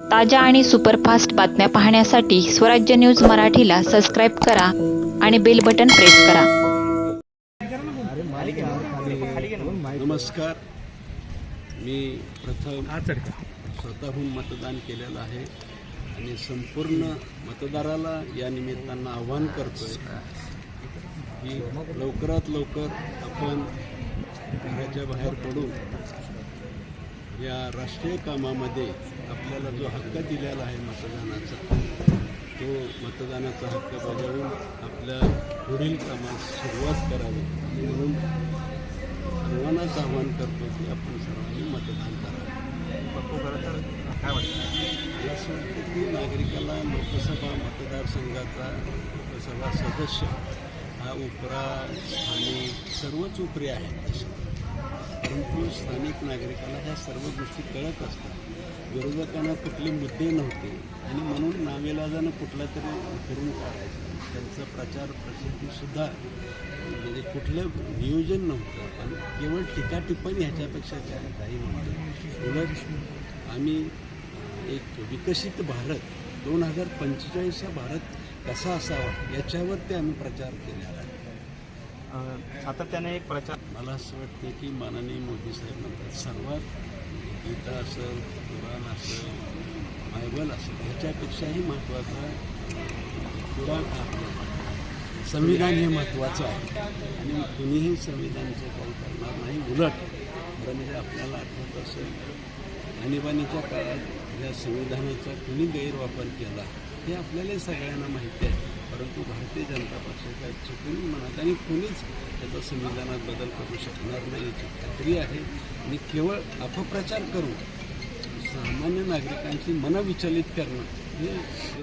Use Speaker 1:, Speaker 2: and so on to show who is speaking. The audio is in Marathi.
Speaker 1: ताज्या आणि सुपरफास्ट बातम्या पाहण्यासाठी स्वराज्य न्यूज मराठीला सबस्क्राईब करा आणि बेल बटन प्रेस करा.
Speaker 2: नमस्कार. मी प्रथम स्वतःहून मतदान केलेलं आहे आणि संपूर्ण मतदाराला या निमित्तानं आव्हान करतोय की लवकरात लवकर आपण घराच्या बाहेर पडून या राष्ट्रीय कामामध्ये आपल्याला जो हक्क दिलेला आहे मतदानाचा तो मतदानाचा हक्क बजावून आपल्या पुढील कामास सुरुवात करावी. आणि म्हणून सर्वांनाच आवाहन करतो की आपण सर्वांनी मतदान करावं. मला असं वाटतं की नागरिकाला लोकसभा मतदारसंघाचा लोकसभा सदस्य हा उपरा आणि सर्वच उपरी आहेत तसे. परंतु स्थानिक नागरिकाला ह्या सर्व गोष्टी कळत असतात. विरोधकांना कुठले मुद्दे नव्हते. आणि म्हणून नावेलाजानं कुठला तरी करून काढायचं. त्यांचा प्रचार प्रसिद्धीसुद्धा म्हणजे कुठलं नियोजन नव्हतं. पण केवळ टीका टिप्पणी ह्याच्यापेक्षा काही नव्हतं. उलट आम्ही एक विकसित भारत दोन हजार पंचेचाळीसचा भारत कसा असावा याच्यावर ते आम्ही प्रचार केलेला. आहे
Speaker 3: सातत्याने एक प्रचार
Speaker 2: मला असं वाटतं की माननीय मोदी साहेब म्हणतात सर्वात गीता असेल कुराण असेल बायबल असेल ह्याच्यापेक्षाही महत्त्वाचा कुराण आपलं संविधान हे महत्त्वाचं आहे. आणि कुणीही संविधानाचं काही करणार नाही उलट खरं म्हणजे आपल्याला आठवत असेल आणीबाणीच्या काळात या संविधानाचा कुणी गैरवापर केला हे आपल्याला सगळ्यांना माहिती आहे. परंतु भारतीय जनता पक्षाच्या चुकून म्हणत आणि कुणीच त्याचा संविधानात बदल करू शकणार नाही. याची खात्री आहे. आणि केवळ अपप्रचार करून सामान्य नागरिकांची मनं विचलित करणं हे